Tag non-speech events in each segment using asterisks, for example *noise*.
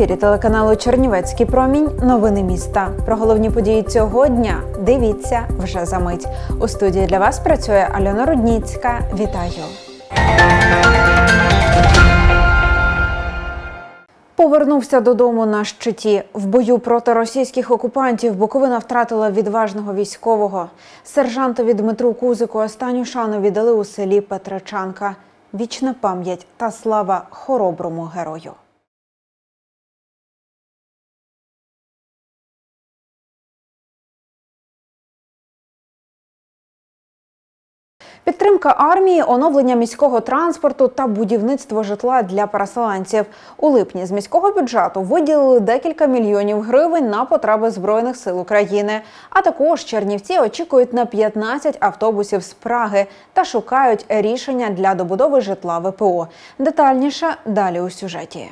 ефірі телеканалу Чернівецький промінь. Новини міста. Про головні події цього дня дивіться вже за мить. У студії для вас працює Альона Рудніцька. Вітаю. Повернувся додому на щиті. В бою проти російських окупантів Буковина втратила відважного військового. Сержантові Дмитру Кузику останню шану віддали у селі Петричанка. Вічна пам'ять та слава хороброму герою. Підтримка армії, оновлення міського транспорту та будівництво житла для переселенців. У липні з міського бюджету виділили декілька мільйонів гривень на потреби збройних сил України. А також Чернівці очікують на 15 автобусів з Праги та шукають рішення для добудови житла ВПО. Детальніше далі у сюжеті.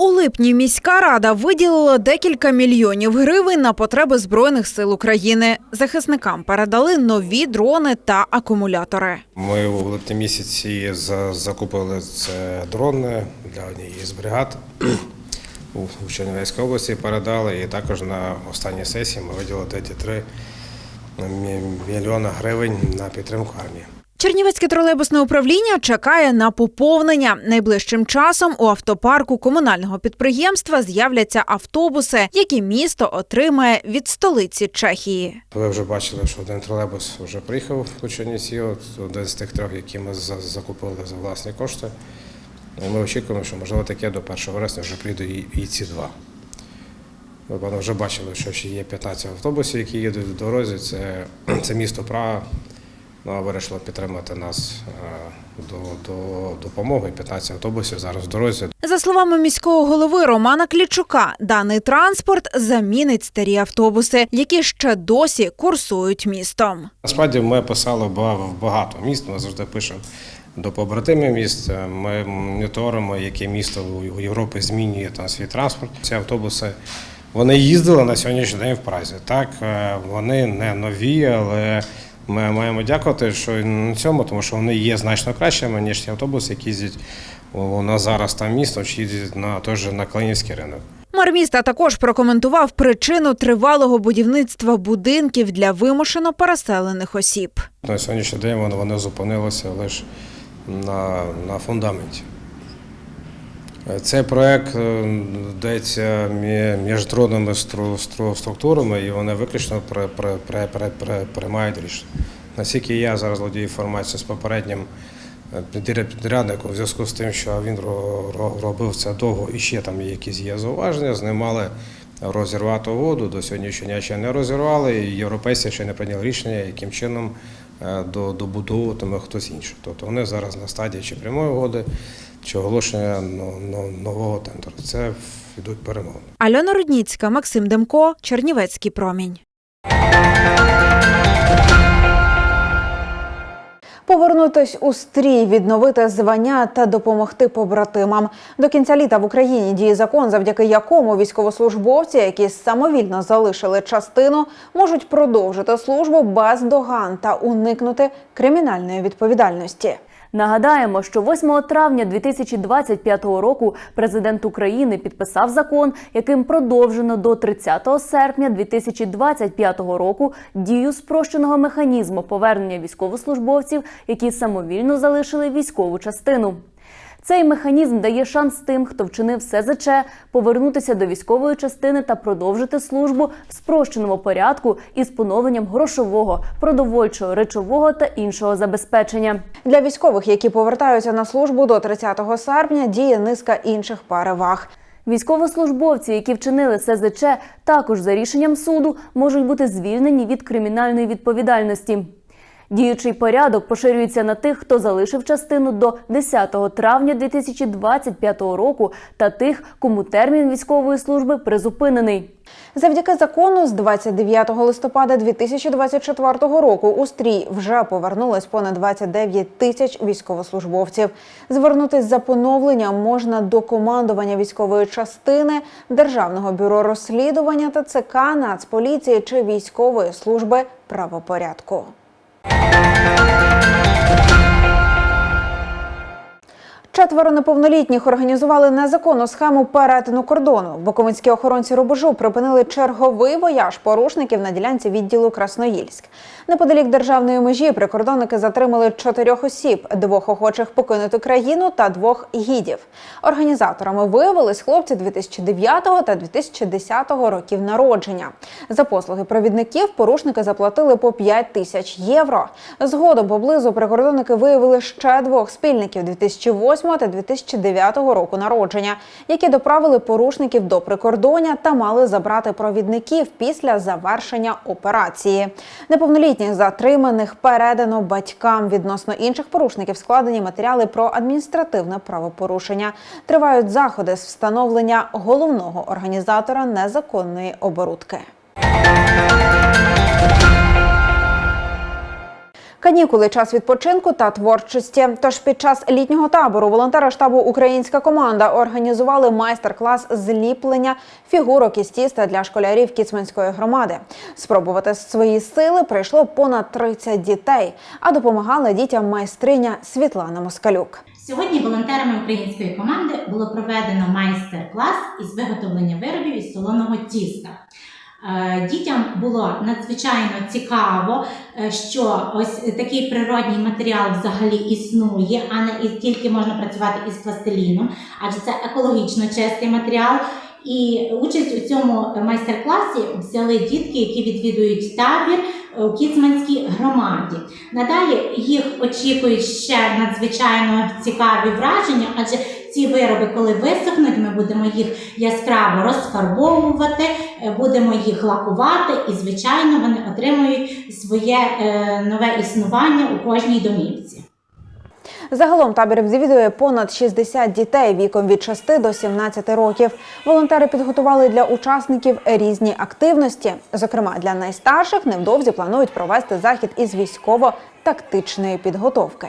У липні міська рада виділила декілька мільйонів гривень на потреби збройних сил України. Захисникам передали нові дрони та акумулятори. Ми у липні місяці закупили це дрони для однієї з бригад у Чернівецькій області. Передали і також на останній сесії ми виділили 3 мільйона гривень на підтримку армії. Чернівецьке тролейбусне управління чекає на поповнення. Найближчим часом у автопарку комунального підприємства з'являться автобуси, які місто отримає від столиці Чехії. Ви вже бачили, що один тролейбус вже приїхав у Чернівці, один з тих трьох, які ми за- закупили за власні кошти. Ми очікуємо, що можливо таке до 1 вересня вже прийдуть і, ці два. Ви вже бачили, що ще є 15 автобусів, які їдуть в дорозі. Це, *clears throat* це місто Прага. Ну, а вирішило підтримати нас е, до, до допомоги. 15 автобусів зараз в дорозі. За словами міського голови Романа Клічука, даний транспорт замінить старі автобуси, які ще досі курсують містом. Насправді ми писали в багато міст. Ми завжди пишемо до побратимів міст. Ми моніторимо, яке місто у Європі змінює там свій транспорт. Ці автобуси вони їздили на сьогоднішній день в Празі. Так, е, вони не нові, але ми маємо дякувати, що на цьому, тому що вони є значно кращими, ніж ті автобуси, які їздять у нас зараз там місто, чи їздять на той же на Калинівський ринок. Мер міста також прокоментував причину тривалого будівництва будинків для вимушено переселених осіб. На сьогоднішній день вони, вони зупинилися лише на, на фундаменті. Цей проект е, дається мі- міжнародними стру- стру- структурами і вони виключно при- при- при- при- при- приймають рішення. Наскільки я зараз володію інформацією з попереднім е, підрядником, в зв'язку з тим, що він ро- ро- робив це довго і ще там якісь є зауваження, з ним мали розірвати угоду. До сьогоднішнього ще не розірвали, і європейці ще не прийняли рішення, яким чином е, добудовуватиме хтось інший. Тобто вони зараз на стадії чи прямої угоди, чи оголошення но- но- нового тендеру. Це йдуть перемовини. Альона Рудніцька, Максим Демко, Чернівецький промінь. Повернутись у стрій, відновити звання та допомогти побратимам. До кінця літа в Україні діє закон, завдяки якому військовослужбовці, які самовільно залишили частину, можуть продовжити службу без доган та уникнути кримінальної відповідальності. Нагадаємо, що 8 травня 2025 року президент України підписав закон, яким продовжено до 30 серпня 2025 року дію спрощеного механізму повернення військовослужбовців, які самовільно залишили військову частину. Цей механізм дає шанс тим, хто вчинив СЗЧ, повернутися до військової частини та продовжити службу в спрощеному порядку із поновленням грошового, продовольчого, речового та іншого забезпечення. Для військових, які повертаються на службу до 30 серпня, діє низка інших переваг. Військовослужбовці, які вчинили СЗЧ, також за рішенням суду можуть бути звільнені від кримінальної відповідальності. Діючий порядок поширюється на тих, хто залишив частину до 10 травня 2025 року, та тих, кому термін військової служби призупинений. Завдяки закону з 29 листопада 2024 року у стрій вже повернулось понад 29 тисяч військовослужбовців. Звернутись за поновленням можна до командування військової частини, Державного бюро розслідування ТЦК, Нацполіції чи військової служби правопорядку. Música Четверо неповнолітніх організували незаконну схему перетину кордону. Буковинські охоронці рубежу припинили черговий вояж порушників на ділянці відділу Красноїльськ. Неподалік державної межі прикордонники затримали чотирьох осіб, двох охочих покинути країну та двох гідів. Організаторами виявились хлопці 2009 та 2010 років народження. За послуги провідників порушники заплатили по 5 тисяч євро. Згодом поблизу прикордонники виявили ще двох спільників 2008 та 2009 року народження, які доправили порушників до прикордоння та мали забрати провідників після завершення операції. Неповнолітніх затриманих передано батькам. Відносно інших порушників складені матеріали про адміністративне правопорушення. Тривають заходи з встановлення головного організатора незаконної оборудки. Канікули час відпочинку та творчості. Тож під час літнього табору волонтери штабу Українська команда організували майстер-клас зліплення фігурок із тіста для школярів Кіцманської громади. Спробувати свої сили прийшло понад 30 дітей, а допомагала дітям майстриня Світлана Москалюк. Сьогодні волонтерами української команди було проведено майстер-клас із виготовлення виробів із солоного тіста. Е, Дітям було надзвичайно цікаво, е, що ось такий природній матеріал взагалі існує, а не тільки можна працювати із пластиліном, адже це екологічно чистий матеріал. І участь у цьому майстер-класі взяли дітки, які відвідують табір у Кіцманській громаді. Надалі їх очікують ще надзвичайно цікаві враження, адже ці вироби, коли висохнуть, ми будемо їх яскраво розфарбовувати, е, будемо їх лакувати, і, звичайно, вони отримують своє е, нове існування у кожній домівці. Загалом табір відвідує понад 60 дітей віком від 6 до 17 років. Волонтери підготували для учасників різні активності. Зокрема, для найстарших невдовзі планують провести захід із військово-тактичної підготовки.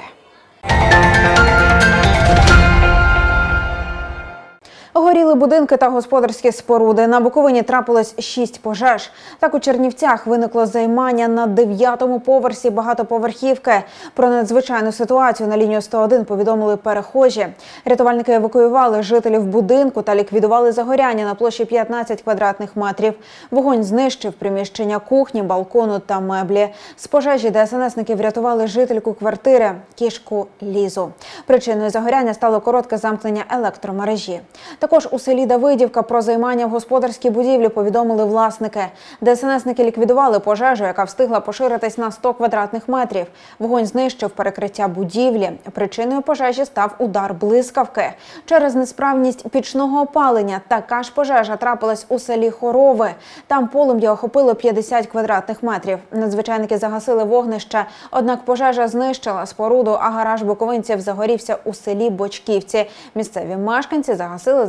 Горіли будинки та господарські споруди. На Буковині трапилось шість пожеж. Так у Чернівцях виникло займання на дев'ятому поверсі багатоповерхівки. Про надзвичайну ситуацію на лінію 101 повідомили перехожі. Рятувальники евакуювали жителів будинку та ліквідували загоряння на площі 15 квадратних метрів. Вогонь знищив приміщення кухні, балкону та меблі. З пожежі ДСНСники врятували жительку квартири кішку Лізу. Причиною загоряння стало коротке замкнення електромережі. Також у селі Давидівка про займання в господарській будівлі повідомили власники. ДСНСники ліквідували пожежу, яка встигла поширитись на 100 квадратних метрів. Вогонь знищив перекриття будівлі. Причиною пожежі став удар блискавки. Через несправність пічного опалення така ж пожежа трапилась у селі Хорови. Там полум'я охопило 50 квадратних метрів. Надзвичайники загасили вогнище, однак пожежа знищила споруду, а гараж буковинців загорівся у селі Бочківці. Місцеві мешканці загасили